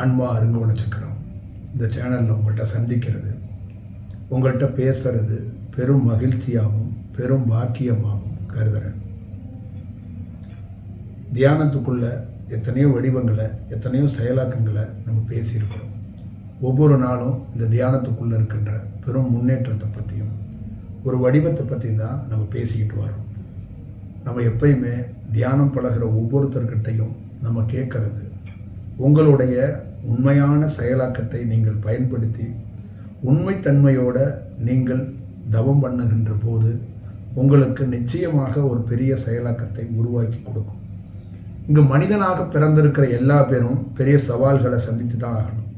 ஆன்மா அருங்கோண சக்கரம் இந்த சேனலில் உங்கள்கிட்ட சந்திக்கிறது உங்கள்கிட்ட பேசுறது பெரும் மகிழ்ச்சியாகவும் பெரும் பாக்கியமாகவும் கருதுறேன். தியானத்துக்குள்ள எத்தனையோ வடிவங்களை எத்தனையோ செயலாக்கங்களை நம்ம பேசியிருக்கிறோம். ஒவ்வொரு நாளும் இந்த தியானத்துக்குள்ளே இருக்கின்ற பெரும் முன்னேற்றத்தை பற்றியும் ஒரு வடிவத்தை பற்றி தான் நம்ம பேசிக்கிட்டு வரோம் நம்ம எப்பயுமே தியானம் பழகிற ஒவ்வொருத்தர்கிட்டையும் நம்ம கேட்கறது உங்களுடைய உண்மையான செயலாக்கத்தை நீங்கள் பயன்படுத்தி உண்மைத்தன்மையோட நீங்கள் தவம் பண்ணுகின்ற போது உங்களுக்கு நிச்சயமாக ஒரு பெரிய செயலாக்கத்தை உருவாக்கி கொடுக்கும். இங்கு மனிதனாக பிறந்திருக்கிற எல்லா பேரும் பெரிய சவால்களை சந்தித்து தான் ஆகணும்.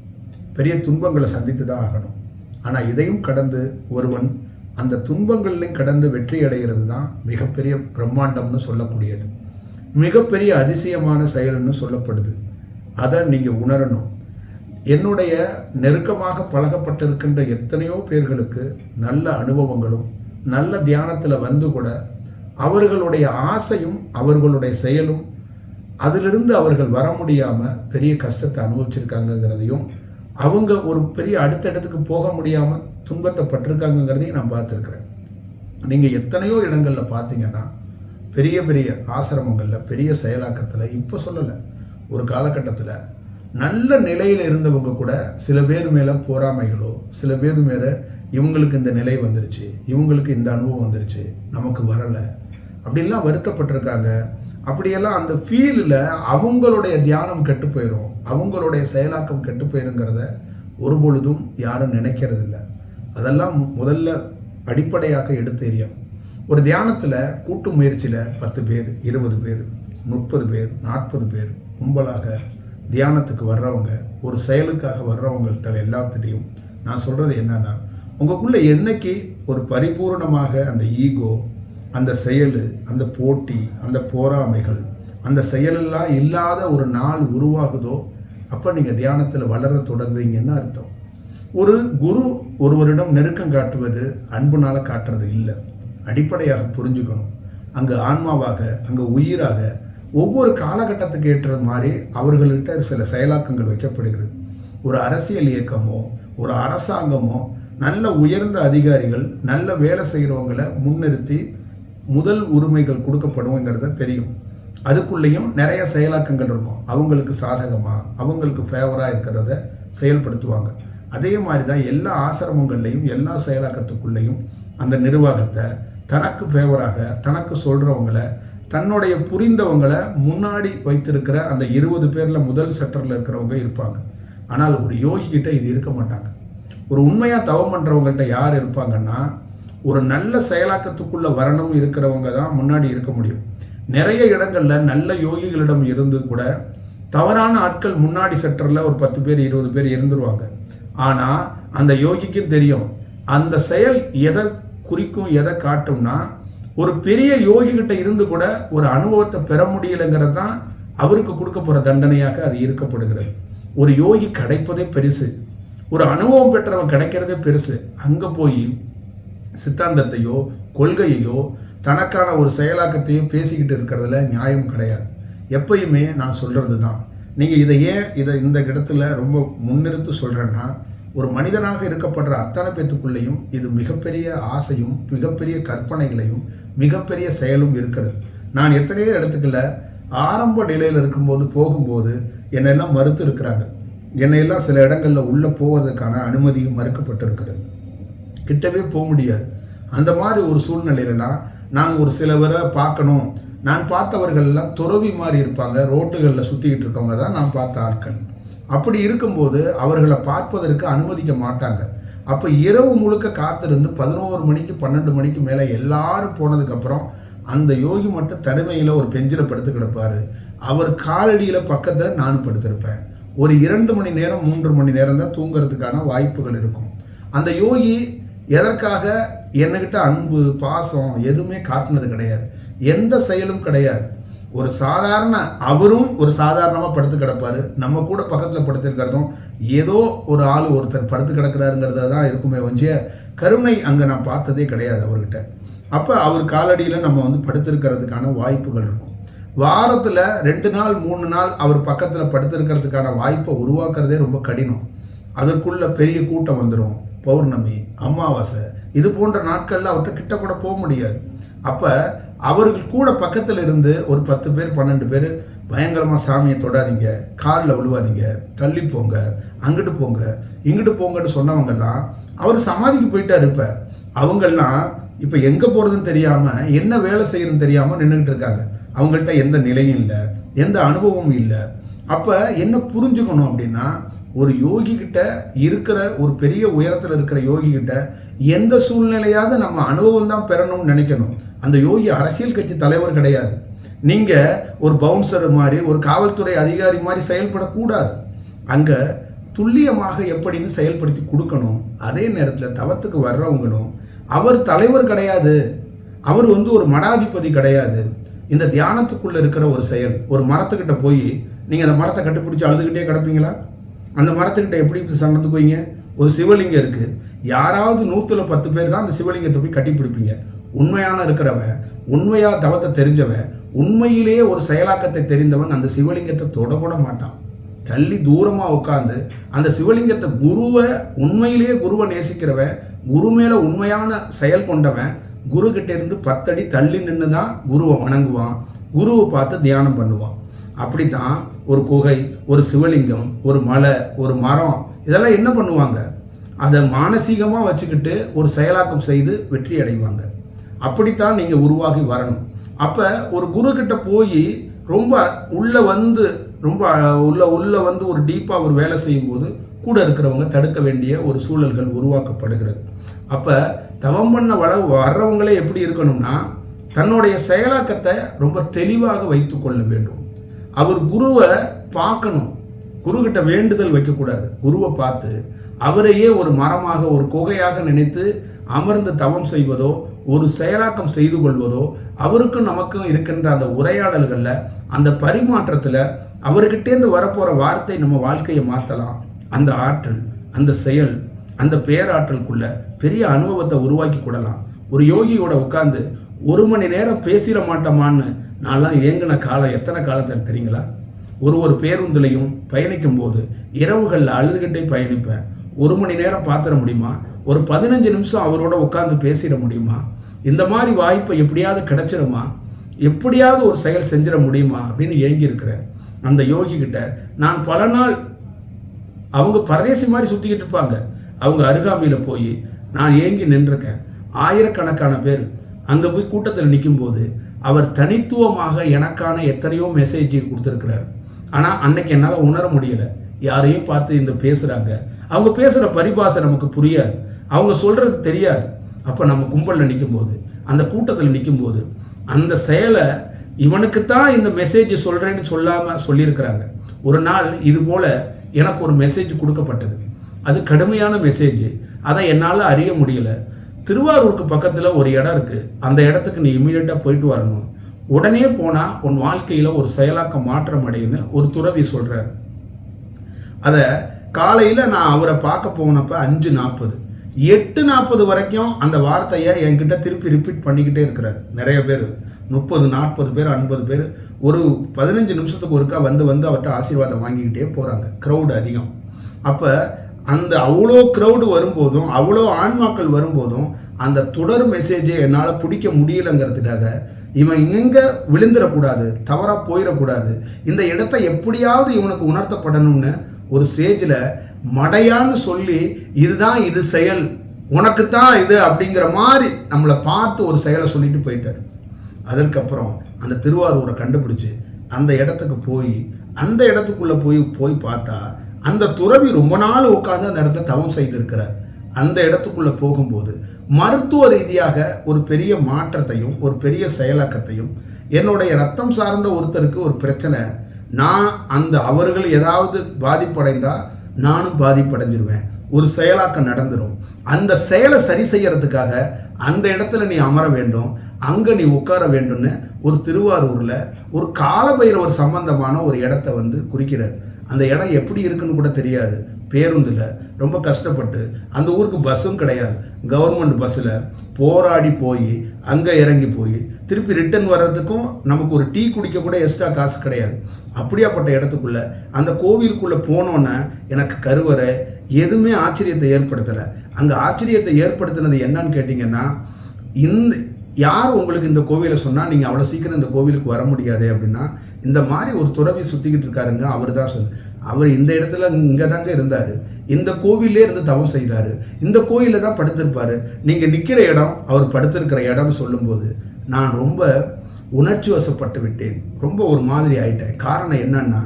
பெரிய துன்பங்களை சந்தித்து தான் ஆகணும். ஆனால் இதையும் கடந்து ஒருவன் அந்த துன்பங்களையும் கடந்து வெற்றி அடைகிறது தான் மிகப்பெரிய பிரம்மாண்டம்னு சொல்லக்கூடியது. மிகப்பெரிய அதிசயமான செயல்னு சொல்லப்படுது. அதை நீங்கள் உணரணும். என்னுடைய நெருக்கமாக பழகப்பட்டிருக்கின்ற எத்தனையோ பேர்களுக்கு நல்ல அனுபவங்களும் நல்ல தியானத்தில் வந்து கூட அவர்களுடைய ஆசையும் அவர்களுடைய செயலும் அதிலிருந்து அவர்கள் வர முடியாமல் பெரிய கஷ்டத்தை அனுபவிச்சிருக்காங்கங்கிறதையும் அவங்க ஒரு பெரிய அடுத்த இடத்துக்கு போக முடியாமல் துன்பத்தை பட்டிருக்காங்கங்கிறதையும் நான் பார்த்துருக்குறேன். நீங்கள் எத்தனையோ இடங்களில் பார்த்தீங்கன்னா பெரிய பெரிய ஆசிரமங்களில் பெரிய செயலாக்கத்தில் இப்போ சொல்லலை ஒரு காலகட்டத்தில் நல்ல நிலையில் இருந்தவங்க கூட சில பேர் மேலே போராமைகளோ சில பேர் மேலே இவங்களுக்கு இந்த நிலை வந்துருச்சு இவங்களுக்கு இந்த அனுபவம் வந்துருச்சு நமக்கு வரலை. அப்படின்லாம் வருத்தப்பட்டிருக்காங்க. அப்படியெல்லாம் அந்த ஃபீலில் அவங்களுடைய தியானம் கெட்டு போயிடும் அவங்களுடைய செயலாக்கம் கெட்டு போயிருங்கிறத ஒரு பொழுதும் யாரும் நினைக்கிறதில்ல. அதெல்லாம் முதல்ல அடிப்படையாக எடுத்து எரியும் ஒரு தியானத்தில் கூட்டு முயற்சியில் பத்து பேர் இருபது பேர் முப்பது பேர் நாற்பது பேர் கும்பலாக தியானத்துக்கு வர்றவங்க ஒரு செயலுக்காக வர்றவங்கள்ட்ட எல்லாத்திட்டையும் நான் சொல்கிறது என்னன்னா உங்களுக்குள்ளே என்னைக்கு ஒரு பரிபூர்ணமாக அந்த ஈகோ அந்த செயல் அந்த போட்டி அந்த போராமைகள் அந்த செயலெல்லாம் இல்லாத ஒரு நாள் உருவாகுதோ அப்போ நீங்கள் தியானத்தில் வளர தொடங்குவீங்கன்னு அர்த்தம். ஒரு குரு ஒருவரிடம் நெருக்கம் காட்டுவது அன்புனால் காட்டுறது இல்லை. அடிப்படையாக புரிஞ்சுக்கணும். அங்கே ஆன்மாவாக அங்கே உயிராக ஒவ்வொரு காலகட்டத்துக்கு ஏற்ற மாதிரி அவர்கள்ட்ட சில செயலாக்கங்கள் வைக்கப்படுகிறது. ஒரு அரசியல் இயக்கமோ ஒரு அரசாங்கமோ நல்ல உயர்ந்த அதிகாரிகள் நல்ல வேலை செய்கிறவங்களை முன்னிறுத்தி முதல் உரிமைகள் கொடுக்கப்படுங்கிறத தெரியும். அதுக்குள்ளேயும் நிறைய செயலாக்கங்கள் இருக்கும். அவங்களுக்கு சாதகமாக அவங்களுக்கு ஃபேவராக இருக்கிறத செயல்படுத்துவாங்க. அதே மாதிரி தான் எல்லா ஆசிரமங்கள்லையும் எல்லா செயலாக்கத்துக்குள்ளேயும் அந்த நிர்வாகத்தை தனக்கு ஃபேவராக தனக்கு சொல்கிறவங்கள தன்னுடைய புரிந்தவங்களை முன்னாடி வைத்திருக்கிற அந்த இருபது பேரில் முதல் செட்டரில் இருக்கிறவங்க இருப்பாங்க. ஆனால் ஒரு யோகிக்கிட்ட இது இருக்க மாட்டாங்க. ஒரு உண்மையாக தவம் பண்ணுறவங்கள்ட்ட யார் இருப்பாங்கன்னா ஒரு நல்ல செயலாக்கத்துக்குள்ளே வரணும் இருக்கிறவங்க தான் முன்னாடி இருக்க முடியும். நிறைய இடங்களில் நல்ல யோகிகளிடம் இருந்து கூட தவறான ஆட்கள் முன்னாடி செட்டரில் ஒரு பத்து பேர் இருபது பேர் இருந்துருவாங்க. ஆனால் அந்த யோகிக்கும் தெரியும். அந்த செயல் எதை குறிக்கும் எதை காட்டும்னா ஒரு பெரிய யோகிகிட்ட இருந்து கூட ஒரு அனுபவத்தை பெற முடியலைங்கிறது தான் அவருக்கு கொடுக்க போகிற தண்டனையாக அது இருக்கப்படுகிறது ஒரு யோகி கிடைப்பதே பெருசு. ஒரு அனுபவம் பெற்றவன் கிடைக்கிறதே பெருசு. அங்கே போய் சித்தாந்தத்தையோ கொள்கையையோ தனக்கான ஒரு செயலாக்கத்தையோ பேசிக்கிட்டு இருக்கிறதுல நியாயம் கிடையாது. எப்பயுமே நான் சொல்கிறது தான் நீங்கள் இதை ஏன் இதை இந்த இடத்துல ரொம்ப முன்னிறுத்து சொல்கிறேன்னா ஒரு மனிதனாக இருக்கப்படுற அத்தனை பேத்துக்குள்ளேயும் இது மிகப்பெரிய ஆசையும் மிகப்பெரிய கற்பனைகளையும் மிகப்பெரிய செயலும் இருக்கிறது. நான் எத்தனையோ இடத்துக்குள்ள ஆரம்ப நிலையில் இருக்கும்போது போகும்போது என்னெல்லாம் மறுத்து இருக்கிறாங்க என்னையெல்லாம் சில இடங்களில் உள்ளே போவதற்கான அனுமதியும் மறுக்கப்பட்டிருக்கிறது. கிட்டவே போக முடியாது. அந்த மாதிரி ஒரு சூழ்நிலையிலலாம் நான் ஒரு சிலவரை பார்க்கணும். நான் பார்த்தவர்கள் எல்லாம் துறவி மாதிரி இருப்பாங்க. ரோட்டுகளில் சுற்றிக்கிட்டு இருக்கவங்க தான் நான் பார்த்த ஆட்கள். அப்படி இருக்கும்போது அவர்களை பார்ப்பதற்கு அனுமதிக்க மாட்டாங்க. அப்போ இரவு முழுக்க காத்திருந்து பதினோரு மணிக்கு பன்னெண்டு மணிக்கு மேலே எல்லாரும் போனதுக்கப்புறம் அந்த யோகி மட்டும் தனிமையில் ஒரு பெஞ்சில் படுத்து கிடப்பார். அவர் காலடியில் பக்கத்தில் நானும் படுத்திருப்பேன். ஒரு இரண்டு மணி நேரம் மூன்று மணி நேரம் தான் தூங்குறதுக்கான வாய்ப்புகள் இருக்கும். அந்த யோகி எதற்காக என்னக்கிட்ட அன்பு பாசம் எதுவுமே காட்டினது கிடையாது. எந்த செயலும் கிடையாது. ஒரு சாதாரண அவரும் ஒரு சாதாரணமாக படுத்து கிடப்பாரு. நம்ம கூட பக்கத்தில் படுத்துருக்கிறதும் ஏதோ ஒரு ஆள் ஒருத்தர் படுத்து கிடக்கிறாருங்கிறத தான் இருக்குமே ஒழிய கருணை அங்கே நான் பார்த்ததே கிடையாது அவர்கிட்ட. அப்போ அவர் காலடியில் நம்ம வந்து படுத்திருக்கிறதுக்கான வாய்ப்புகள் இருக்கும். வாரத்தில் ரெண்டு நாள் மூணு நாள் அவர் பக்கத்தில் படுத்திருக்கிறதுக்கான வாய்ப்பை உருவாக்குறதே ரொம்ப கடினம். அதற்குள்ள பெரிய கூட்டம் வந்துடும் பௌர்ணமி அமாவாசை இது போன்ற நாட்களில் அவர்கிட்ட கிட்ட கூட போக முடியாது. அப்போ அவர்கள் கூட பக்கத்தில் இருந்து ஒரு பத்து பேர் பன்னெண்டு பேர் பயங்கரமாக சாமியை தொடாதீங்க காலில் விழுவாதீங்க தள்ளி போங்க அங்கிட்டு போங்க இங்கிட்டு போங்கன்னு சொன்னவங்கெல்லாம் அவர் சமாதிக்கு போயிட்டா இருப்ப அவங்கெல்லாம் இப்போ எங்கே போகிறதுன்னு தெரியாமல் என்ன வேலை செய்யறதுன்னு தெரியாமல் நின்றுக்கிட்டு இருக்காங்க. அவங்கள்ட்ட எந்த நிலையும் இல்லை எந்த அனுபவமும் இல்லை. அப்போ என்ன புரிஞ்சுக்கணும் அப்படின்னா ஒரு யோகி இருக்கிற ஒரு பெரிய உயரத்தில் இருக்கிற யோகிக்கிட்ட எந்த சூழ்நிலையாவது நம்ம அனுபவம் தான் பெறணும்னு நினைக்கணும். அந்த யோகி அரசியல் கட்சி தலைவர் கிடையாது. நீங்கள் ஒரு பவுன்சர் மாதிரி ஒரு காவல்துறை அதிகாரி மாதிரி செயல்படக்கூடாது. அங்கே துல்லியமாக எப்படின்னு செயல்படுத்தி கொடுக்கணும் அதே நேரத்தில் தவத்துக்கு வர்றவங்களும் அவர் தலைவர் கிடையாது. அவர் வந்து ஒரு மடாதிபதி கிடையாது. இந்த தியானத்துக்குள்ளே இருக்கிற ஒரு செயல் ஒரு மரத்துக்கிட்ட போய் நீங்கள் அந்த மரத்தை கட்டுப்பிடிச்சி அழுதுகிட்டே கிடப்பீங்களா? அந்த மரத்துக்கிட்ட எப்படி சண்டத்துக்குவீங்க ஒரு சிவலிங்கம் இருக்குது யாராவது நூற்றில் பத்து பேர் தான் அந்த சிவலிங்கத்தை போய் கட்டி பிடிப்பீங்க. உண்மையான இருக்கிறவன் உண்மையாக தவத்தை தெரிஞ்சவன் உண்மையிலேயே ஒரு செயலாக்கத்தை தெரிந்தவன் அந்த சிவலிங்கத்தை தொடக்கூட மாட்டான். தள்ளி தூரமாக உட்காந்து அந்த சிவலிங்கத்தை குருவை உண்மையிலேயே குருவை நேசிக்கிறவன் குரு மேலே உண்மையான செயல் கொண்டவன் குரு கிட்டேருந்து பத்தடி தள்ளி நின்று தான் குருவை வணங்குவான் குருவை பார்த்து தியானம் பண்ணுவான். அப்படி தான் ஒரு குகை ஒரு சிவலிங்கம் ஒரு மலை ஒரு மரம் இதெல்லாம் என்ன பண்ணுவாங்க? அதை மானசீகமாக வச்சுக்கிட்டு ஒரு செயலாக்கம் செய்து வெற்றி அடைவாங்க அப்படித்தான் நீங்கள் உருவாகி வரணும். அப்போ ஒரு குரு கிட்ட போய் ரொம்ப உள்ளே வந்து ரொம்ப உள்ள உள்ளே வந்து ஒரு டீப்பாக ஒரு வேலை செய்யும்போது கூட இருக்கிறவங்க தடுக்க வேண்டிய ஒரு சூழல்கள் உருவாக்கப்படுகிறது. அப்போ தவம் பண்ண வள வர்றவங்களே எப்படி இருக்கணும்னா தன்னுடைய செயலாக்கத்தை ரொம்ப தெளிவாக வைத்து கொள்ள வேண்டும். அவர் குருவை பார்க்கணும். குருக்கிட்ட வேண்டுதல் வைக்கக்கூடாது. குருவை பார்த்து அவரையே ஒரு மரமாக ஒரு குகையாக நினைத்து அமர்ந்து தவம் செய்வதோ ஒரு செயலாக்கம் செய்து கொள்வதோ அவருக்கும் நமக்கும் இருக்கின்ற அந்த உரையாடல்களில் அந்த பரிமாற்றத்தில் அவர்கிட்டேருந்து வரப்போகிற வார்த்தை நம்ம வாழ்க்கையை மாற்றலாம் அந்த ஆற்றல் அந்த செயல் அந்த பேராற்றலுக்குள்ள பெரிய அனுபவத்தை உருவாக்கி கொள்ளலாம். ஒரு யோகியோட உட்காந்து ஒரு மணி நேரம் பேசிட மாட்டோமான்னு நான்லாம் ஏங்கின காலம் எத்தனை காலத்தில் தெரியுங்களா? ஒரு ஒரு பேருந்துலையும் பயணிக்கும் போது இரவுகளில் அழுதுகிட்டே பயணிப்பேன். ஒரு மணி நேரம் பார்த்துட முடியுமா? ஒரு பதினஞ்சு நிமிஷம் அவரோட உட்காந்து பேசிட முடியுமா? இந்த மாதிரி வாய்ப்பை எப்படியாவது கிடைச்சிருமா? எப்படியாவது ஒரு செயல் செஞ்சிட முடியுமா? அப்படின்னு ஏங்கியிருக்கிறேன் அந்த யோகிக்கிட்ட நான் பல நாள் அவங்க பரதேசி மாதிரி சுற்றிக்கிட்டு இருப்பாங்க. அவங்க அருகாமையில் போய் நான் ஏங்கி நின்றுருக்கேன். ஆயிரக்கணக்கான பேர் அங்கே போய் கூட்டத்தில் நிற்கும்போது அவர் தனித்துவமாக எனக்கான எத்தனையோ மெசேஜ் கொடுத்துருக்கிறார். ஆனால் அன்னைக்கு என்னால் உணர முடியலை. யாரையும் பார்த்து இந்த பேசுகிறாங்க அவங்க பேசுகிற பரிபாசை நமக்கு புரியாது. அவங்க சொல்கிறது தெரியாது. அப்போ நம்ம கும்பலில் நிற்கும்போது அந்த கூட்டத்தில் நிற்கும்போது அந்த செயலை இவனுக்கு தான் இந்த மெசேஜ் சொல்கிறேன்னு சொல்லாமல் சொல்லியிருக்கிறாங்க. ஒரு நாள் இது போல் எனக்கு ஒரு மெசேஜ் கொடுக்கப்பட்டது. அது கடுமையான மெசேஜ் அதை என்னால் அறிய முடியல. திருவாரூருக்கு பக்கத்தில் ஒரு இடம் இருக்குது அந்த இடத்துக்கு நீ இமீடியட்டாக போயிட்டு வரணும். உடனே போனால் உன் வாழ்க்கையில் ஒரு செயலாக்க மாற்றம் அடையுன்னு ஒரு துறவி சொல்கிறார் அதை காலையில் நான் அவரை பார்க்க போனப்போ அஞ்சு நாற்பது எட்டு நாற்பது வரைக்கும் அந்த வார்த்தையை என்கிட்ட திருப்பி ரிப்பீட் பண்ணிக்கிட்டே இருக்கிறார். நிறைய பேர். முப்பது நாற்பது பேர் ஐம்பது பேர். ஒரு பதினஞ்சு நிமிஷத்துக்கு ஒருக்கா வந்து வந்து அவர்கிட்ட ஆசீர்வாதம் வாங்கிக்கிட்டே போகிறாங்க க்ரௌடு அதிகம். அப்போ அந்த அவ்வளோ க்ரௌடு வரும்போதும் அவ்வளோ ஆன்மாக்கள் வரும்போதும் அந்த தொடர் மெசேஜை என்னால் பிடிக்க முடியலங்கிறதுக்காக இவன் எங்கே விழுந்துடக்கூடாது தவறாக போயிடக்கூடாது இந்த இடத்த எப்படியாவது இவனுக்கு உணர்த்தப்படணும்னு ஒரு ஸ்டேஜில் மடையான்னு சொல்லி இதுதான் இது செயல். உனக்கு தான் இது அப்படிங்கிற மாதிரி நம்மளை பார்த்து ஒரு செயலை சொல்லிட்டு போயிட்டார். அதற்கப்புறம் அந்த திருவாரூரை கண்டுபிடிச்சி அந்த இடத்துக்கு போய் அந்த இடத்துக்குள்ளே போய் போய் பார்த்தா அந்த துறவி ரொம்ப நாள் உட்காந்து அந்த இடத்த தவம் செய்திருக்கிறார். அந்த இடத்துக்குள்ளே போகும்போது மருத்துவ ரீதியாக ஒரு பெரிய மாற்றத்தையும் ஒரு பெரிய செயலாக்கத்தையும் என்னுடைய ரத்தம் சார்ந்த ஒருத்தருக்கு ஒரு பிரச்சனை. நான் அந்த அவர்கள் ஏதாவது பாதிப்படைந்தால் நானும் பாதிப்படைஞ்சிருவேன். ஒரு செயலாக்கம் நடந்துடும் அந்த செயலை சரி செய்யறதுக்காக அந்த இடத்துல நீ அமர வேண்டும். அங்கே நீ உட்கார வேண்டும்னு ஒரு திருவாரூரில் ஒரு காலபைரவர் சம்பந்தமான ஒரு இடத்த வந்து குறிக்கிறார். அந்த இடம் எப்படி இருக்குன்னு கூட தெரியாது. பேருந்தில் ரொம்ப கஷ்டப்பட்டு அந்த ஊருக்கு பஸ்ஸும் கிடையாது. கவர்மெண்ட் பஸ்ஸில் போராடி போய் அங்கே இறங்கி போய் திருப்பி ரிட்டர்ன் வர்றதுக்கும் நமக்கு ஒரு டீ குடிக்க கூட எக்ஸ்ட்ரா காசு கிடையாது. அப்படியாப்பட்ட இடத்துக்குள்ளே அந்த கோவிலுக்குள்ளே போனோன்னே எனக்கு கருவறை எதுவுமே ஆச்சரியத்தை ஏற்படுத்தலை. அந்த ஆச்சரியத்தை ஏற்படுத்தினது என்னன்னு கேட்டிங்கன்னா இந்த யார் உங்களுக்கு இந்த கோவிலை சொன்னால் நீங்கள் அவ்வளோ சீக்கிரம் இந்த கோவிலுக்கு வர முடியாது அப்படின்னா இந்த மாதிரி ஒரு துறவி சுற்றிக்கிட்டு இருக்காருங்க அவர் தான் சொல் அவர் இந்த இடத்துல இங்கே தாங்க இருந்தார். இந்த கோவிலே இருந்து தவம் செய்தார். இந்த கோயிலில் தான் படுத்திருப்பார். நீங்கள் நிற்கிற இடம் அவர் படுத்திருக்கிற இடம் சொல்லும்போது நான் ரொம்ப உணர்ச்சி வசப்பட்டு விட்டேன். ரொம்ப ஒரு மாதிரி ஆயிட்டேன். காரணம் என்னன்னா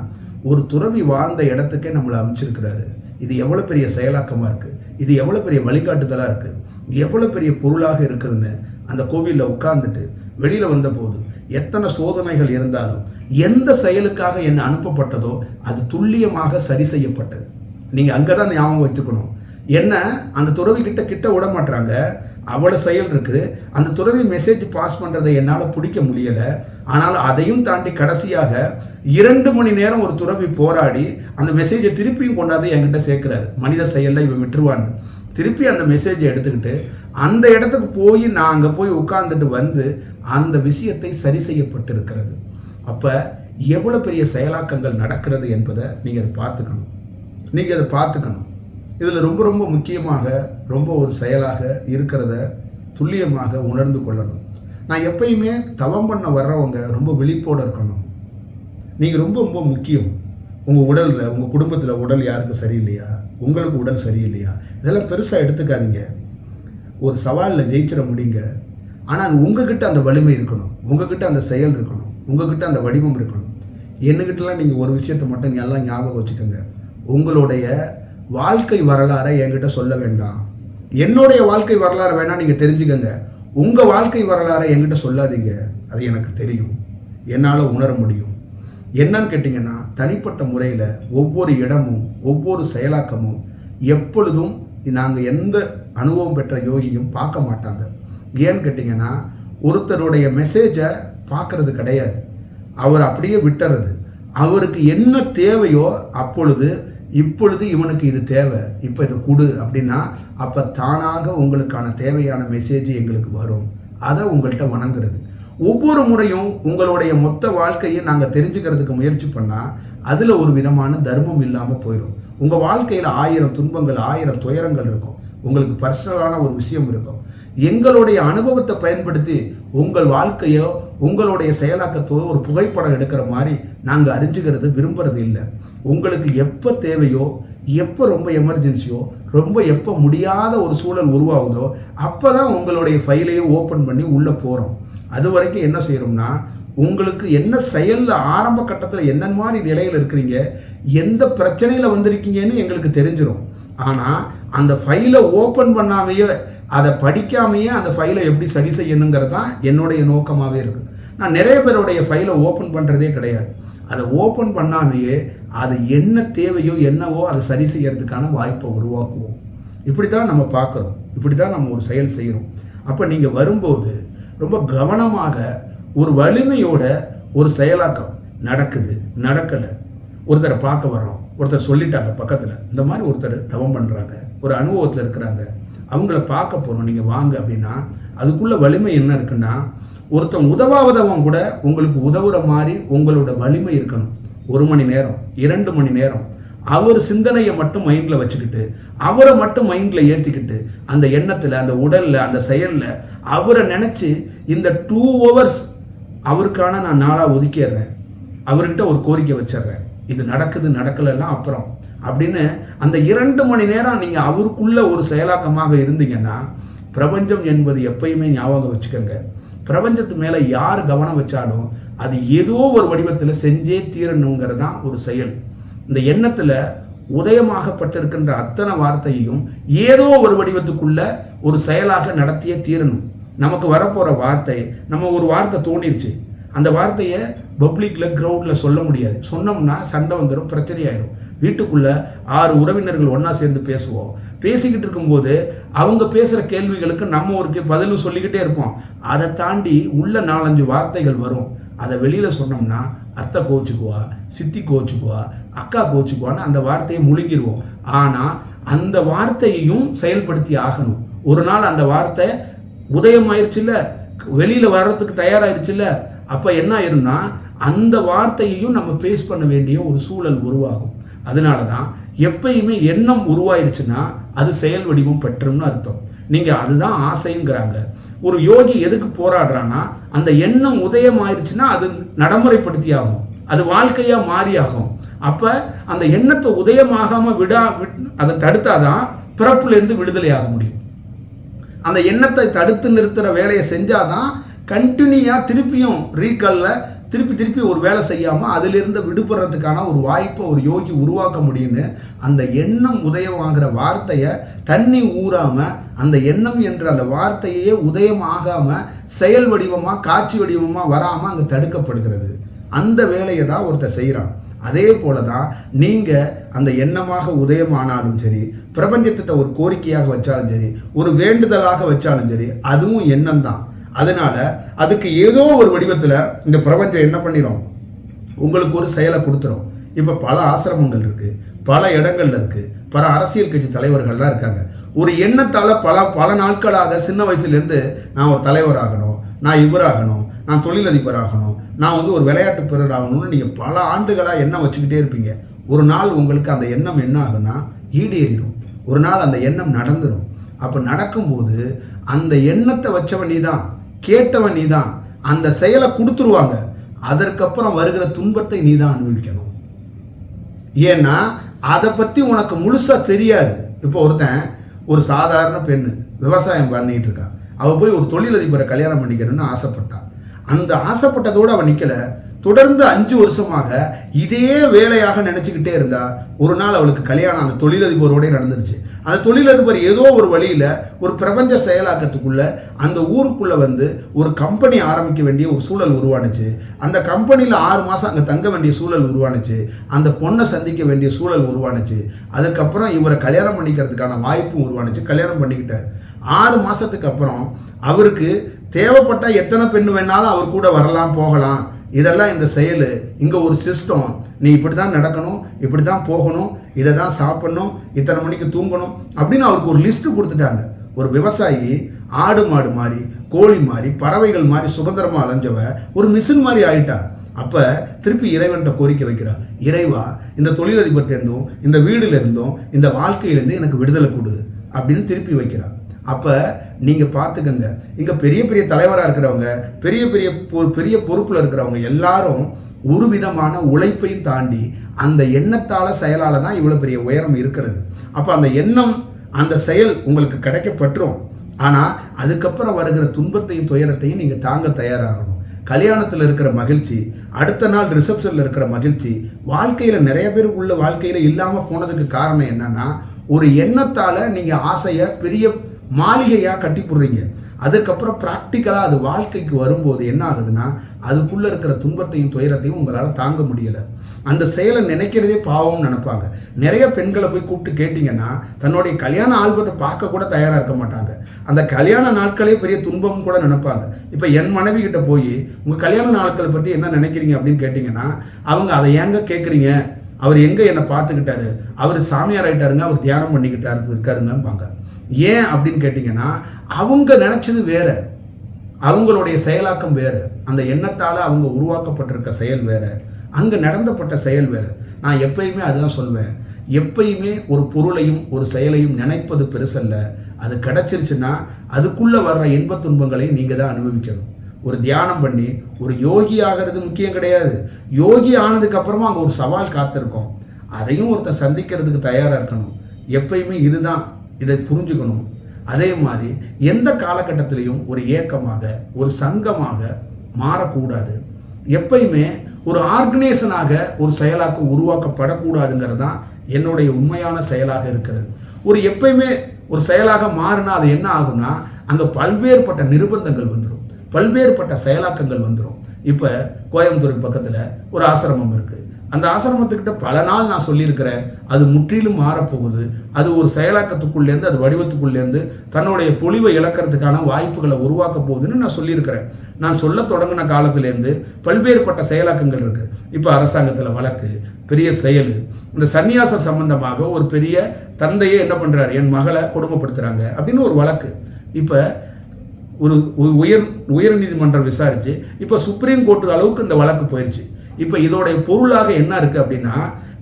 ஒரு துறவி வாழ்ந்த இடத்துக்கே நம்மளை அமைச்சிருக்கிறாரு இது எவ்வளோ பெரிய செயலாக்கமாக இருக்குது இது எவ்வளோ பெரிய வழிகாட்டுதலாக இருக்குது எவ்வளோ பெரிய பொருளாக இருக்குதுன்னு அந்த கோவிலில் உட்கார்ந்துட்டு வெளியில் வந்தபோது எத்தனை சோதனைகள் இருந்தாலும் எந்த செயலுக்காக என்ன அனுப்பப்பட்டதோ அது துல்லியமாக சரி செய்யப்பட்டது. நீங்கள் அங்கே தான் ஞாபகம் வச்சுக்கணும். என்ன அந்த துறவி கிட்ட கிட்ட விட மாட்டாங்க அவ்வளோ செயல் இருக்குது அந்த துறவி மெசேஜ் பாஸ் பண்ணுறதை என்னால் பிடிக்க முடியலை. ஆனால் அதையும் தாண்டி கடைசியாக இரண்டு மணி நேரம் ஒரு துறவி போராடி அந்த மெசேஜை திருப்பியும் கொண்டாந்து என்கிட்ட சேர்க்குறாரு. மனித செயலில் இவன் விட்டுருவான்னு திருப்பி அந்த மெசேஜை எடுத்துக்கிட்டு அந்த இடத்துக்கு போய் நான் அங்கே போய் உட்காந்துட்டு வந்து அந்த விஷயத்தை சரி செய்யப்பட்டிருக்கிறது. அப்போ எவ்வளோ பெரிய செயலாக்கங்கள் நடக்கிறது என்பதை நீங்கள் அதை பார்த்துக்கணும். நீங்கள் அதை பார்த்துக்கணும். இதில் ரொம்ப ரொம்ப முக்கியமாக ரொம்ப ஒரு செயலாக இருக்கிறத துல்லியமாக உணர்ந்து கொள்ளணும். நான் எப்பயுமே தவம் பண்ண வர்றவங்க ரொம்ப விழிப்போடு இருக்கணும். நீங்கள் ரொம்ப ரொம்ப முக்கியம். உங்கள் உடலில் உங்கள் குடும்பத்தில் உடல் யாருக்கு சரியில்லையா? உங்களுக்கு உடல் சரியில்லையா? இதெல்லாம் பெருசாக எடுத்துக்காதீங்க. ஒரு சவாலில் ஜெயிச்சிட முடியுங்க. ஆனால் உங்ககிட்ட அந்த வலிமை இருக்கணும். உங்ககிட்ட அந்த செயல் இருக்கணும். உங்ககிட்ட அந்த வடிவம் இருக்கணும். என்னகிட்டலாம் நீங்கள் ஒரு விஷயத்தை மட்டும் நீ எல்லாம் ஞாபகம் வச்சுக்கோங்க. உங்களுடைய வாழ்க்கை வரலாறை என்கிட்ட சொல்ல வேண்டாம். என்னுடைய வாழ்க்கை வரலாறு வேணால் நீங்கள் தெரிஞ்சுக்கங்க. உங்கள் வாழ்க்கை வரலாறை என்கிட்ட சொல்லாதீங்க. அது எனக்கு தெரியும். என்னால் உணர முடியும். என்னன்னு கேட்டிங்கன்னா தனிப்பட்ட முறையில் ஒவ்வொரு இடமும் ஒவ்வொரு செயலாக்கமும் எப்பொழுதும் நாங்கள் எந்த அனுபவம் பெற்ற யோகியும் பார்க்க மாட்டாங்க. ஏன்னு கேட்டிங்கன்னா ஒருத்தருடைய மெசேஜை பார்க்கறது கிடையாது. அவர் அப்படியே விட்டுறது. அவருக்கு என்ன தேவையோ அப்பொழுது இப்பொழுது இவனுக்கு இது தேவை. இப்போ இது கொடு அப்படின்னா அப்போ தானாக உங்களுக்கான தேவையான மெசேஜ் எங்களுக்கு வரும். அதை உங்கள்கிட்ட வணங்குறது. ஒவ்வொரு முறையும் உங்களுடைய மொத்த வாழ்க்கையை நாங்கள் தெரிஞ்சுக்கிறதுக்கு முயற்சி பண்ணால் அதில் ஒரு விதமான தர்மம் இல்லாமல் போயிடும் உங்கள் வாழ்க்கையில் ஆயிரம் துன்பங்கள் ஆயிரம் துயரங்கள் இருக்கும். உங்களுக்கு பர்சனலான ஒரு விஷயம் இருக்கும். எங்களுடைய அனுபவத்தை பயன்படுத்தி உங்கள் வாழ்க்கையோ உங்களுடைய செயலாக்கத்தோ ஒரு புகைப்படம் எடுக்கிற மாதிரி நாங்கள் அறிஞ்சுக்கிறது விரும்புறது இல்லை. உங்களுக்கு எப்போ தேவையோ எப்போ ரொம்ப எமர்ஜென்சியோ ரொம்ப எப்போ முடியாத ஒரு சூழல் உருவாகுதோ அப்போ தான் உங்களுடைய ஃபைலையே ஓப்பன் பண்ணி உள்ளே போகிறோம் அது வரைக்கும் என்ன செய்கிறோம்னா உங்களுக்கு என்ன செயலில் ஆரம்ப கட்டத்தில் என்ன மாதிரி நிலையில் இருக்கிறீங்க எந்த பிரச்சனையில் வந்திருக்கீங்கன்னு எங்களுக்கு தெரிஞ்சிடும் ஆனால் அந்த ஃபைலை ஓப்பன் பண்ணாமையே அதை படிக்காமையே அந்த ஃபைலை எப்படி சரி செய்யணுங்கிறது தான் என்னுடைய நோக்கமாகவே இருக்குது நான் நிறைய பேருடைய ஃபைலை ஓப்பன் பண்ணுறதே கிடையாது. அதை ஓப்பன் பண்ணாமையே அது என்ன தேவையோ என்னவோ அதை சரி செய்யறதுக்கான வாய்ப்பை உருவாக்குவோம். இப்படி தான் நம்ம பார்க்குறோம். இப்படி தான் நம்ம ஒரு செயல் செய்கிறோம். அப்போ நீங்கள் வரும்போது ரொம்ப கவனமாக ஒரு வலிமையோட ஒரு செயலாக்கம் நடக்குது நடக்கலை. ஒருத்தரை பார்க்க வர்றோம். ஒருத்தர் சொல்லிட்டாங்க பக்கத்தில். இந்த மாதிரி ஒருத்தர் தவம் பண்ணுறாங்க ஒரு அனுபவத்தில் இருக்கிறாங்க. அவங்கள பார்க்க போகிறோம் நீங்கள் வாங்க அப்படின்னா அதுக்குள்ள வலிமை என்ன இருக்குன்னா ஒருத்தன் உதவாதவன் கூட உங்களுக்கு உதவுற மாதிரி உங்களோட வலிமை இருக்கணும். ஒரு மணி நேரம் இரண்டு மணி நேரம். அவர் சிந்தனையை மட்டும் மைண்டில் வச்சுக்கிட்டு அவரை மட்டும் மைண்டில் ஏற்றிக்கிட்டு அந்த எண்ணத்தில் அந்த உடலில் அந்த செயலில் அவரை நினச்சி இந்த டூ ஹவர்ஸ் அவருக்கான நான் நாளாக ஒதுக்கிடுறேன். அவர்கிட்ட ஒரு கோரிக்கை வச்சிடுறேன். இது நடக்குது நடக்கலைன்னா அப்புறம். அப்படின்னு அந்த இரண்டு மணி நேரம் நீங்கள் அவருக்குள்ள ஒரு செயலாக்கமாக இருந்தீங்கன்னா பிரபஞ்சம் என்பது எப்பயுமே ஞாபகம் வச்சுக்கோங்க. பிரபஞ்சத்து மேலே யார் கவனம் வச்சாலும் அது ஏதோ ஒரு வடிவத்தில் செஞ்சே தீரணுங்கிறது தான் ஒரு செயல். இந்த எண்ணத்தில் உதயமாகப்பட்டிருக்கின்ற அத்தனை வார்த்தையையும் ஏதோ ஒரு வடிவத்துக்குள்ள ஒரு செயலாக நடத்தியே தீரணும். நமக்கு வரப்போகிற வார்த்தை நம்ம ஒரு வார்த்தை தோணிருச்சு. அந்த வார்த்தையை பப்ளிக்கில் கிரவுண்டில் சொல்ல முடியாது. சொன்னோம்னா சண்டை வந்துடும் பிரச்சனையாயிடும் வீட்டுக்குள்ள ஆறு உறவினர்கள் ஒன்றா சேர்ந்து பேசுவோம். பேசிக்கிட்டு இருக்கும்போது அவங்க பேசுகிற கேள்விகளுக்கு நம்ம ஒரு பதிலும் சொல்லிக்கிட்டே இருப்போம். அதை தாண்டி உள்ள நாலஞ்சு வார்த்தைகள் வரும். அதை வெளியில் சொன்னோம்னா அத்தை கோச்சுக்குவா சித்தி கோச்சுக்குவா அக்கா கோச்சுக்குவான்னு அந்த வார்த்தையை முழுங்கிடுவோம் ஆனால் அந்த வார்த்தையையும் செயல்படுத்தி ஆகணும். ஒரு நாள் அந்த வார்த்தை உதயமாயிருச்சுல்ல? வெளியில் வர்றதுக்கு தயாராகிடுச்சுல்ல அப்போ என்ன ஆயிரும்னா அந்த வார்த்தையையும் நம்ம பேஸ் பண்ண வேண்டிய ஒரு சூழல் உருவாகும். அதனால தான் எப்பயுமே எண்ணம் உருவாயிருச்சுன்னா அது செயல் வடிவம் பெற்றும்னு அர்த்தம். நீங்கள் அதுதான் ஆசைங்கிறாங்க. ஒரு யோகி எதுக்கு போராடுறான்னா அந்த எண்ணம் உதயம் ஆயிடுச்சுன்னா அது நடைமுறைப்படுத்தி ஆகும். அது வாழ்க்கையாக மாறி ஆகும். அப்போ அந்த எண்ணத்தை உதயமாகாமல் விடா விட் அதை தடுத்தாதான் பிறப்புலேருந்து விடுதலை ஆக முடியும். அந்த எண்ணத்தை தடுத்து நிறுத்துகிற வேலையை செஞ்சாதான் கண்டினியூவாக திருப்பியும் ரீகல்ல திருப்பி திருப்பி ஒரு வேலை செய்யாமல் அதிலிருந்து விடுபடுறதுக்கான ஒரு வாய்ப்பை ஒரு யோகி உருவாக்க முடியும்னு அந்த எண்ணம் உதயமாகிற வார்த்தையை தண்ணி ஊறாமல் அந்த எண்ணம் என்ற அந்த வார்த்தையே உதயம் ஆகாமல் செயல் வடிவமாக காட்சி வடிவமாக வராமல் அங்கே தடுக்கப்படுகிறது. அந்த வேலையை தான் ஒருத்தர் செய்கிறான் அதே போல தான் நீங்கள் அந்த எண்ணமாக உதயமானாலும் சரி பிரபஞ்சத்திட்ட ஒரு கோரிக்கையாக வச்சாலும் சரி ஒரு வேண்டுதலாக வச்சாலும் சரி அதுவும் எண்ணம் தான் அதனால அதுக்கு ஏதோ ஒரு வடிவத்தில் இந்த பிரபஞ்சம் என்ன பண்ணிடும் உங்களுக்கு ஒரு செயலை கொடுத்துரும். இப்போ பல ஆசிரமங்கள் இருக்கு பல இடங்கள்ல இருக்கு. பல அரசியல் கட்சி தலைவர்கள்லாம் இருக்காங்க. ஒரு எண்ணத்தால் பல பல நாட்களாக சின்ன வயசுலேருந்து நான் ஒரு தலைவர் ஆகணும் நான் இவராகணும் நான் தொழிலதிபர் ஆகணும் நான் வந்து ஒரு விளையாட்டு பிறர் ஆகணும்னு நீங்கள் பல ஆண்டுகளாக எண்ணம் வச்சுக்கிட்டே இருப்பீங்க. ஒரு நாள் உங்களுக்கு அந்த எண்ணம் என்ன ஆகும்னா ஈடேறிடும் ஒரு நாள் அந்த எண்ணம் நடந்துடும் அப்போ நடக்கும்போது அந்த எண்ணத்தை வச்சவன் நீ தான் கேட்டவன் நீ தான் அந்த செயலை கொடுத்துருவாங்க. அதற்கப்புறம் வருகிற துன்பத்தை நீ தான் அனுபவிக்கணும். ஏன்னா அதை பற்றி உனக்கு முழுசாக தெரியாது. இப்போ ஒருத்தன் ஒரு சாதாரண பெண்ணு விவசாயம் பண்ணிட்டு இருக்கா. அவள் போய் ஒரு தொழிலதிபரை கல்யாணம் பண்ணிக்கணும்னு ஆசைப்பட்டான் அந்த ஆசைப்பட்டதோடு அவன் நிற்கல தொடர்ந்து அஞ்சு வருஷமாக இதே வேலையாக நினச்சிக்கிட்டே இருந்தா ஒரு நாள் அவளுக்கு கல்யாணம் அந்த தொழிலதிபரோடய நடந்துருச்சு. அந்த தொழிலதிபர் ஏதோ ஒரு வழியில் ஒரு பிரபஞ்ச செயலாக்கத்துக்குள்ள அந்த ஊருக்குள்ளே வந்து ஒரு கம்பெனி ஆரம்பிக்க வேண்டிய ஒரு சூழல் உருவானுச்சு. அந்த கம்பெனியில் ஆறு மாதம் அங்கே தங்க வேண்டிய சூழல் உருவானுச்சு. அந்த பொண்ணை சந்திக்க வேண்டிய சூழல் உருவானுச்சு. அதுக்கப்புறம் இவரை கல்யாணம் பண்ணிக்கிறதுக்கான வாய்ப்பும் உருவானுச்சு. கல்யாணம் பண்ணிக்கிட்டார். ஆறு மாதத்துக்கு அப்புறம் அவருக்கு தேவைப்பட்டால் எத்தனை பெண் வேணாலும் அவர் கூட வரலாம் போகலாம். இதெல்லாம் இந்த செயல். இங்கே ஒரு சிஸ்டம் நீ இப்படி தான் நடக்கணும் இப்படி தான் போகணும் இதை தான் சாப்பிடணும் இத்தனை மணிக்கு தூங்கணும் அப்படின்னு அவருக்கு ஒரு லிஸ்ட்டு கொடுத்துட்டாங்க. ஒரு விவசாயி ஆடு மாடு மாதிரி கோழி மாதிரி பறவைகள் மாதிரி சுதந்திரமாக அலைஞ்சவ ஒரு மிஷின் மாதிரி ஆயிட்டா. அப்போ திருப்பி இறைவன்கிட்ட கோரிக்கை வைக்கிறா. இறைவா இந்த தொழிலதிபர்கிட்டேருந்தும் இந்த வீடுல இருந்தும் இந்த வாழ்க்கையிலேருந்து எனக்கு விடுதலை கொடு அப்படின்னு திருப்பி வைக்கிறா. அப்போ நீங்கள் பார்த்துக்கங்க இங்கே பெரிய பெரிய தலைவராக இருக்கிறவங்க பெரிய பெரிய பொ- பெரிய பொறுப்பில் இருக்கிறவங்க எல்லாரும் ஒரு விதமான உழைப்பையும் தாண்டி அந்த எண்ணத்தால் செயலால் தான் இவ்வளோ பெரிய உயரம் இருக்கிறது. அப்போ அந்த எண்ணம் அந்த செயல் உங்களுக்கு கிடைக்கப்பட்டுரும் ஆனால் அதுக்கப்புறம் வருகிற துன்பத்தையும் துயரத்தையும் நீங்கள் தாங்க தயாராகணும். கல்யாணத்தில் இருக்கிற மகிழ்ச்சி அடுத்த நாள் ரிசப்ஷனில் இருக்கிற மகிழ்ச்சி வாழ்க்கையில் நிறைய பேர் உள்ள வாழ்க்கையில் இல்லாமல் போனதுக்கு காரணம் என்னென்னா ஒரு எண்ணத்தால் நீங்கள் ஆசையை பெரிய மாளிகையாக கட்டி போடுறீங்க. அதுக்கப்புறம் ப்ராக்டிக்கலாக அது வாழ்க்கைக்கு வரும்போது என்ன ஆகுதுன்னா அதுக்குள்ளே இருக்கிற துன்பத்தையும் துயரத்தையும் உங்களால் தாங்க முடியலை. அந்த செயலை நினைக்கிறதே பாவம்னு நினைப்பாங்க. நிறைய பெண்களை போய் கூப்பிட்டு கேட்டிங்கன்னா தன்னுடைய கல்யாண ஆல்பத்தை பார்க்க கூட தயாராக இருக்க மாட்டாங்க. அந்த கல்யாண நாட்களே பெரிய துன்பம் கூட நினைப்பாங்க. இப்போ என் மனைவி கிட்ட போய் உங்கள் கல்யாண நாட்களை பற்றி என்ன நினைக்கிறீங்க? அப்படின்னு கேட்டிங்கன்னா அவங்க அதை ஏங்க கேட்குறீங்க அவர் எங்கே என்னை பார்த்துக்கிட்டாரு? அவர் சாமியார் ஆகிட்டாருங்க அவர் தியானம் பண்ணிக்கிட்டாரு இருக்காருங்கம்பாங்க. ஏன் அப்படின்னு கேட்டிங்கன்னா அவங்க நினச்சது வேற. அவங்களுடைய செயலாக்கம் வேறு. அந்த எண்ணத்தால் அவங்க உருவாக்கப்பட்டிருக்க செயல் வேறு. அங்கே நடந்தப்பட்ட செயல் வேறு. நான் எப்பயுமே அதுதான் சொல்வேன். எப்பயுமே ஒரு பொருளையும் ஒரு செயலையும் நினைப்பது பெருசல்ல. அது கிடச்சிருச்சுன்னா அதுக்குள்ளே வர்ற இன்பத் துன்பங்களையும் நீங்கள் தான் அனுபவிக்கணும். ஒரு தியானம் பண்ணி ஒரு யோகி ஆகிறது முக்கியம் கிடையாது. யோகி ஆனதுக்கப்புறமா அங்கே ஒரு சவால் காத்திருக்கோம். அதையும் ஒருத்தர் சந்திக்கிறதுக்கு தயாராக இருக்கணும். எப்பயுமே இதுதான். இதை புரிஞ்சுக்கணும். அதே மாதிரி எந்த காலகட்டத்திலையும் ஒரு ஏக்கமாக ஒரு சங்கமாக மாறக்கூடாது. எப்பயுமே ஒரு ஆர்கனைசனாக ஒரு செயலாக்கம் உருவாக்கப்படக்கூடாதுங்கிறது தான் என்னுடைய உண்மையான செயலாக இருக்கிறது. ஒரு எப்பயுமே ஒரு செயலாக மாறினா அது என்ன ஆகும்னா அங்கே பல்வேறுபட்ட நிர்பந்தங்கள் வந்துடும் பல்வேறுபட்ட செயலாக்கங்கள் வந்துடும் இப்போ கோயம்புத்தூருக்கு பக்கத்தில் ஒரு ஆசிரமம் இருக்குது அந்த ஆசிரமத்துக்கிட்ட பல நாள் நான் சொல்லியிருக்கிறேன். அது முற்றிலும் மாறப்போகுது. அது ஒரு செயலாக்கத்துக்குள்ளேருந்து அது வடிவத்துக்குள்ளேருந்து தன்னுடைய பொழிவை இழக்கிறதுக்கான வாய்ப்புகளை உருவாக்க போகுதுன்னு நான் சொல்லியிருக்கிறேன். நான் சொல்ல தொடங்கின காலத்திலேருந்து பல்வேறுபட்ட செயலாக்கங்கள் இருக்குது இப்போ அரசாங்கத்தில் வழக்கு பெரிய செயல். இந்த சன்னியாசம் சம்பந்தமாக ஒரு பெரிய தந்தையே என்ன பண்ணுறாரு என் மகளை கொடுமைப்படுத்துகிறாங்க அப்படின்னு ஒரு வழக்கு. இப்போ ஒரு உயர் உயர் நீதிமன்றம் விசாரிச்சு இப்போ சுப்ரீம் கோர்ட்டு அளவுக்கு இந்த வழக்கு போயிடுச்சு இப்போ இதோடைய பொருளாக என்ன இருக்குது அப்படின்னா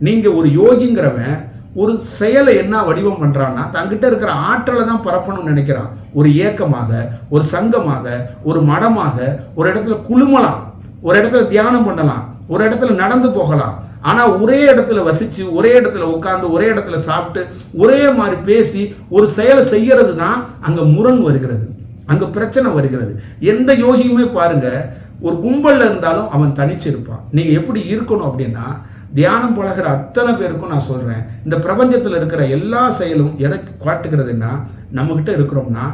நீங்கள் ஒரு யோகிங்கிறவன் ஒரு செயலை என்ன வடிவம் பண்ணுறான்னா தங்கிட்ட இருக்கிற ஆற்றலை தான் பரப்பணும்னு நினைக்கிறான். ஒரு இயக்கமாக ஒரு சங்கமாக ஒரு மடமாக ஒரு இடத்துல குழுமலாம் ஒரு இடத்துல தியானம் பண்ணலாம் ஒரு இடத்துல நடந்து போகலாம். ஆனால் ஒரே இடத்துல வசித்து ஒரே இடத்துல உட்காந்து ஒரே இடத்துல சாப்பிட்டு ஒரே மாதிரி பேசி ஒரு செயலை செய்யறது தான் அங்கே முரண் வருகிறது அங்கே பிரச்சனை வருகிறது. எந்த யோகியுமே பாருங்க ஒரு கும்பலில் இருந்தாலும் அவன் தனிச்சு இருப்பான் எப்படி இருக்கணும் அப்படின்னா தியானம் பழகிற அத்தனை பேருக்கும் நான் சொல்கிறேன் இந்த பிரபஞ்சத்தில் இருக்கிற எல்லா செயலும் எதை காட்டுகிறதுன்னா நம்மக்கிட்ட இருக்கிறோம்னா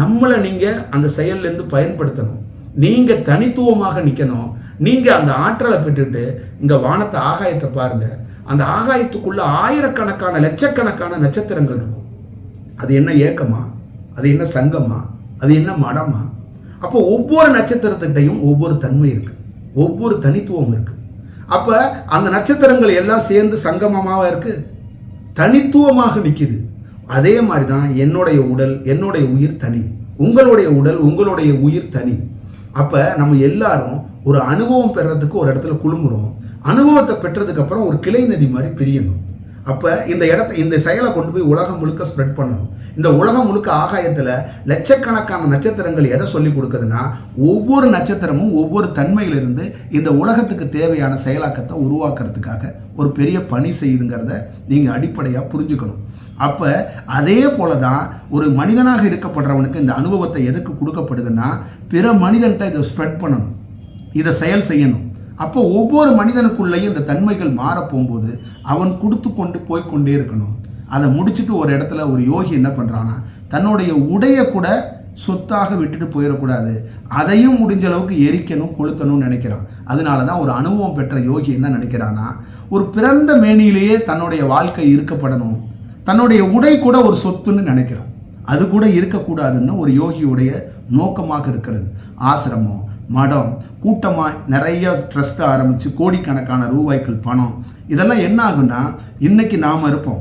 நம்மளை நீங்கள் அந்த செயல்லேருந்து பயன்படுத்தணும். நீங்கள் தனித்துவமாக நிற்கணும் நீங்கள் அந்த ஆற்றலை பெற்றுட்டு இங்கே வானத்தை ஆகாயத்தை பாருங்கள் அந்த ஆகாயத்துக்குள்ளே ஆயிரக்கணக்கான லட்சக்கணக்கான நட்சத்திரங்கள் இருக்கும். அது என்ன ஏக்கமா? அது என்ன சங்கமா? அது என்ன மடமா? அப்போ ஒவ்வொரு நட்சத்திரத்திட்டையும் ஒவ்வொரு தன்மை இருக்கு. ஒவ்வொரு தனித்துவம் இருக்கு. அப்ப அந்த நட்சத்திரங்கள் எல்லாம் சேர்ந்து சங்கமமாக இருக்கு. தனித்துவமாக நிக்குது. அதே மாதிரி தான் என்னுடைய உடல் என்னுடைய உயிர் தனி. உங்களுடைய உடல் உங்களுடைய உயிர் தனி. அப்போ நம்ம எல்லாரும் ஒரு அனுபவம் பெறத்துக்கு ஒரு இடத்துல குழுமுறோம். அனுபவத்தை பெற்றதுக்கப்புறம் ஒரு கிளை நதி மாதிரி பிரியணும். அப்போ இந்த இடத்த இந்த செயலை கொண்டு போய் உலகம் முழுக்க ஸ்ப்ரெட் பண்ணணும். இந்த உலகம் முழுக்க ஆகாயத்தில் லட்சக்கணக்கான நட்சத்திரங்கள் எதை சொல்லி கொடுக்குதுன்னா ஒவ்வொரு நட்சத்திரமும் ஒவ்வொரு தன்மையிலிருந்து இந்த உலகத்துக்கு தேவையான செயலாக்கத்தை உருவாக்குறதுக்காக ஒரு பெரிய பணி செய்யுதுங்கிறத நீங்கள் அடிப்படையாக புரிஞ்சுக்கணும். அப்போ அதே போல தான் ஒரு மனிதனாக இருக்கப்படுறவனுக்கு இந்த அனுபவத்தை எதுக்கு கொடுக்கப்படுதுன்னா பிற மனிதன்கிட்ட இதை ஸ்ப்ரெட் பண்ணணும். இதை செயல் செய்யணும். அப்போ ஒவ்வொரு மனிதனுக்குள்ளேயும் இந்த தன்மைகள் மாற போகும்போது அவன் கொடுத்து கொண்டு போய்கொண்டே இருக்கணும். அதை முடிச்சுட்டு ஒரு இடத்துல ஒரு யோகி என்ன பண்ணுறான்னா தன்னுடைய உடைய கூட சொத்தாக விட்டுட்டு போயிடக்கூடாது. அதையும் முடிஞ்ச அளவுக்கு எரிக்கணும் கொளுத்தணும்னு நினைக்கிறான். அதனால தான் ஒரு அனுபவம் பெற்ற யோகி என்ன நினைக்கிறான்னா ஒரு பிறந்த மேனியிலேயே தன்னுடைய வாழ்க்கை இருக்கப்படணும். தன்னுடைய உடை கூட ஒரு சொத்துன்னு நினைக்கிறான். அது கூட இருக்கக்கூடாதுன்னு ஒரு யோகியுடைய நோக்கமாக இருக்கிறது. ஆசிரமம் மடம் கூட்டமாக நிறைய ட்ரஸ்ட்டை ஆரம்பித்து கோடிக்கணக்கான ரூபாய்க்கள் பணம். இதெல்லாம் என்ன ஆகுன்னா இன்றைக்கி நாம் இருப்போம்.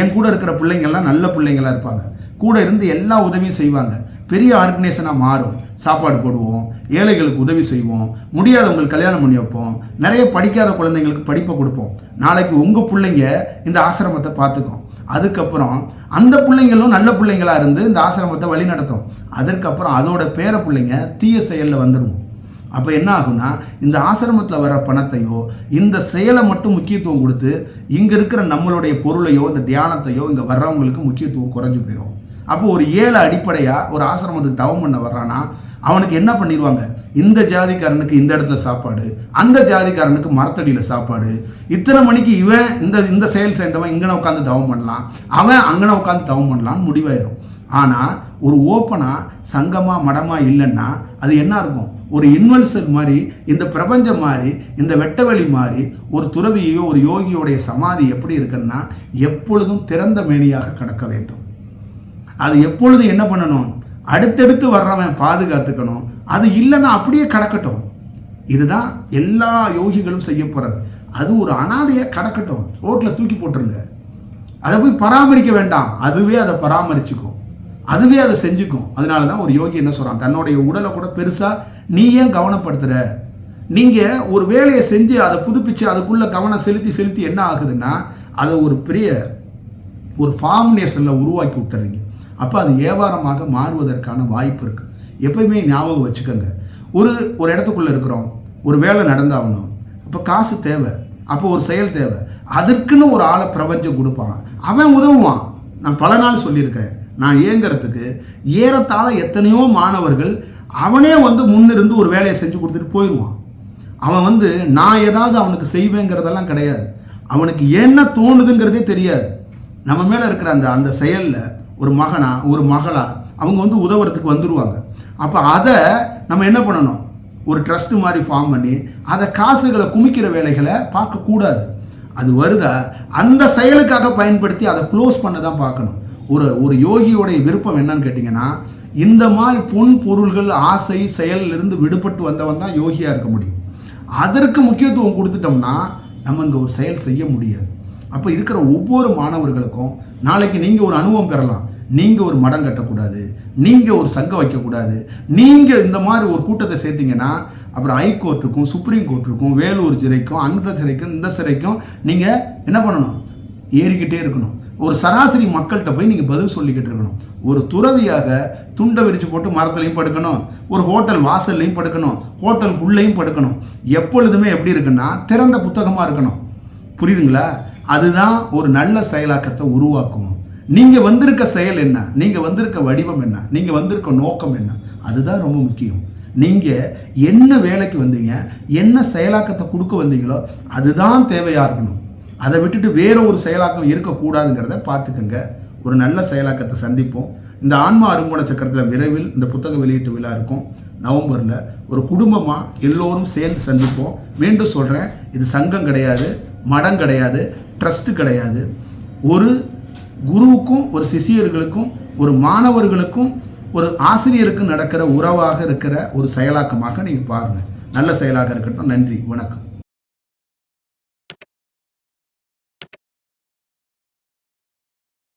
என் கூட இருக்கிற பிள்ளைங்கள்லாம் நல்ல பிள்ளைங்களா இருப்பாங்க. கூட இருந்து எல்லா உதவியும் செய்வாங்க. பெரிய ஆர்கனைசேஷனாக மாறும். சாப்பாடு போடுவோம் ஏழைகளுக்கு உதவி செய்வோம் முடியாதவங்களுக்கு கல்யாணம் பண்ணி வைப்போம் நிறைய படிக்காத குழந்தைங்களுக்கு படிப்பை கொடுப்போம். நாளைக்கு உங்கள் பிள்ளைங்க இந்த ஆசிரமத்தை பார்த்துக்கும். அதுக்கப்புறம் அந்த பிள்ளைங்களும் நல்ல பிள்ளைங்களா இருந்து இந்த ஆசிரமத்தை வழி நடத்தும். அதற்கப்புறம் அதோட பேர பிள்ளைங்க தீய செயலில் வந்துடும் அப்போ என்ன ஆகும்னா இந்த ஆசிரமத்தில் வர பணத்தையோ இந்த செயலை மட்டும் முக்கியத்துவம் கொடுத்து இங்கே இருக்கிற நம்மளுடைய பொருளையோ இந்த தியானத்தையோ இங்கே வர்றவங்களுக்கு முக்கியத்துவம் குறைஞ்சி போயிடும் அப்போ ஒரு ஏழை அடிப்படையாக ஒரு ஆசிரமத்துக்கு தவம் பண்ண வர்றான்னா அவனுக்கு என்ன பண்ணிடுவாங்க? இந்த ஜாதிக்காரனுக்கு இந்த இடத்துல சாப்பாடு அந்த ஜாதிக்காரனுக்கு மரத்தடியில் சாப்பாடு. இத்தனை மணிக்கு இவன் இந்த இந்த செயல் சேர்ந்தவன் இங்கன உட்காந்து தவம் பண்ணலாம் அவன் அங்கன உட்காந்து தவம் பண்ணலான்னு முடிவாயிரும். ஆனால் ஒரு ஓப்பனாக சங்கமாக மடமாக இல்லைன்னா அது என்ன இருக்கும்? ஒரு இன்வெல்சர் மாதிரி இந்த பிரபஞ்சம் மாதிரி இந்த வெட்டவெளி மாதிரி ஒரு துறவியோ ஒரு யோகியோடைய சமாதி எப்படி இருக்குன்னா எப்பொழுதும் திறந்த மேனியாக கிடக்க வேண்டும். அது எப்பொழுதும் என்ன பண்ணணும்? அடுத்தடுத்து வர்றவன் பாதுகாத்துக்கணும். அது இல்லைன்னா அப்படியே கிடக்கட்டும். இதுதான் எல்லா யோகிகளும் செய்ய போகிறது அது ஒரு அனாதையை கடக்கட்டும். ரோட்டில் தூக்கி போட்டுருங்க. அதை போய் பராமரிக்க வேண்டாம். அதுவே அதை பராமரிச்சுக்கும். அதுவே அதை செஞ்சுக்கும். அதனால தான் ஒரு யோகி என்ன சொல்கிறான் தன்னுடைய உடலை கூட பெருசாக நீ ஏன் கவனப்படுத்துற? நீங்கள் ஒரு வேலையை செஞ்சு அதை புதுப்பிச்சு அதுக்குள்ளே கவனம் செலுத்தி செலுத்தி என்ன ஆகுதுன்னா அதை ஒரு பெரிய ஒரு ஃபார்முலேஷனில் உருவாக்கி விட்டுறீங்க. அப்போ அது வியாபாரமாக மாறுவதற்கான வாய்ப்பு இருக்குது எப்பயுமே ஞாபகம் வச்சுக்கோங்க. ஒரு ஒரு இடத்துக்குள்ளே இருக்கிறோம். ஒரு வேலை நடந்தாகணும். அப்போ காசு தேவை. அப்போ ஒரு செயல் தேவை. அதற்குன்னு ஒரு ஆளை பிரபஞ்சம் கொடுப்பான். அவன் உதவுவான். நான் பல நாள் சொல்லியிருக்கேன் நான் ஏங்குறதுக்கு ஏறத்தாழ எத்தனையோ மாணவர்கள் அவனே வந்து முன்னிருந்து ஒரு வேலையை செஞ்சு கொடுத்துட்டு போயிடுவான். அவன் வந்து நான் ஏதாவது அவனுக்கு செய்வேங்கிறதெல்லாம் கிடையாது. அவனுக்கு என்ன தோணுதுங்கிறதே தெரியாது. நம்ம மேலே இருக்கிற அந்த அந்த செயலில் ஒரு மகனா ஒரு மகளா அவங்க வந்து உதவுறதுக்கு வந்துடுவாங்க அப்போ அதை நம்ம என்ன பண்ணணும்? ஒரு ட்ரஸ்ட் மாதிரி ஃபார்ம் பண்ணி அதை காசுகளை குமிக்கிற வேலைகளை பார்க்கக்கூடாது அது வருதா? அந்த செயலுக்காக பயன்படுத்தி அதை க்ளோஸ் பண்ண தான் பார்க்கணும். ஒரு ஒரு யோகியோடைய விருப்பம் என்னன்னு கேட்டிங்கன்னா இந்த மாதிரி பொன் பொருள்கள் ஆசை செயலிலிருந்து விடுபட்டு வந்தவன் தான் யோகியாக இருக்க முடியும். அதற்கு முக்கியத்துவம் கொடுத்துட்டோம்னா நம்ம இங்கே ஒரு செயல் செய்ய முடியாது. அப்போ இருக்கிற ஒவ்வொரு மாணவர்களுக்கும் நாளைக்கு நீங்கள் ஒரு அனுபவம் பெறலாம். நீங்கள் ஒரு மடம் கட்டக்கூடாது. நீங்கள் ஒரு சங்கம் வைக்கக்கூடாது. நீங்கள் இந்த மாதிரி ஒரு கூட்டத்தை சேர்த்தீங்கன்னா அப்புறம் ஹைகோர்ட்டுக்கும் சுப்ரீம் கோர்ட்டுக்கும் வேலூர் சிறைக்கும் அந்த சிறைக்கும் இந்த சிறைக்கும் நீங்கள் என்ன பண்ணணும்? ஏறிக்கிட்டே இருக்கணும். ஒரு சராசரி மக்கள்கிட்ட போய் நீங்கள் பதில் சொல்லிக்கிட்டு இருக்கணும். ஒரு துறவியாக துண்டை விரித்து போட்டு மரத்துலையும் படுக்கணும். ஒரு ஹோட்டல் வாசல்லையும் படுக்கணும். ஹோட்டலுக்குள்ளேயும் படுக்கணும். எப்பொழுதுமே எப்படி இருக்குன்னா திறந்த புத்தகமாக இருக்கணும். புரியுதுங்களா? அதுதான் ஒரு நல்ல செயலாக்கத்தை உருவாக்கும். நீங்கள் வந்திருக்க செயல் என்ன? நீங்கள் வந்திருக்க வடிவம் என்ன? நீங்கள் வந்திருக்க நோக்கம் என்ன? அதுதான் ரொம்ப முக்கியம். நீங்கள் என்ன வேலைக்கு வந்தீங்க? என்ன செயலாக்கத்தை கொடுக்க வந்தீங்களோ அதுதான் தேவையாக இருக்கணும். அதை விட்டுட்டு வேற ஒரு செயலாக்கம் இருக்கக்கூடாதுங்கிறத பார்த்துக்கங்க. ஒரு நல்ல செயலாக்கத்தை சந்திப்போம். இந்த ஆன்மா அருங்கோண சக்கரத்தில் விரைவில் இந்த புத்தக வெளியீட்டு விழா இருக்கும். நவம்பரில் ஒரு குடும்பமாக எல்லோரும் சேர்ந்து சந்திப்போம். மீண்டும் சொல்கிறேன் இது சங்கம் கிடையாது மடம் கிடையாது ட்ரஸ்ட்டு கிடையாது. ஒரு குருவுக்கும் ஒரு சிஷியர்களுக்கும் ஒரு மாணவர்களுக்கும் ஒரு ஆசிரியருக்கும் நடக்கிற உறவாக இருக்கிற ஒரு செயலாக்கமாக நீங்கள் பாருங்கள் நல்ல செயலாக இருக்கட்டும். நன்றி. வணக்கம்.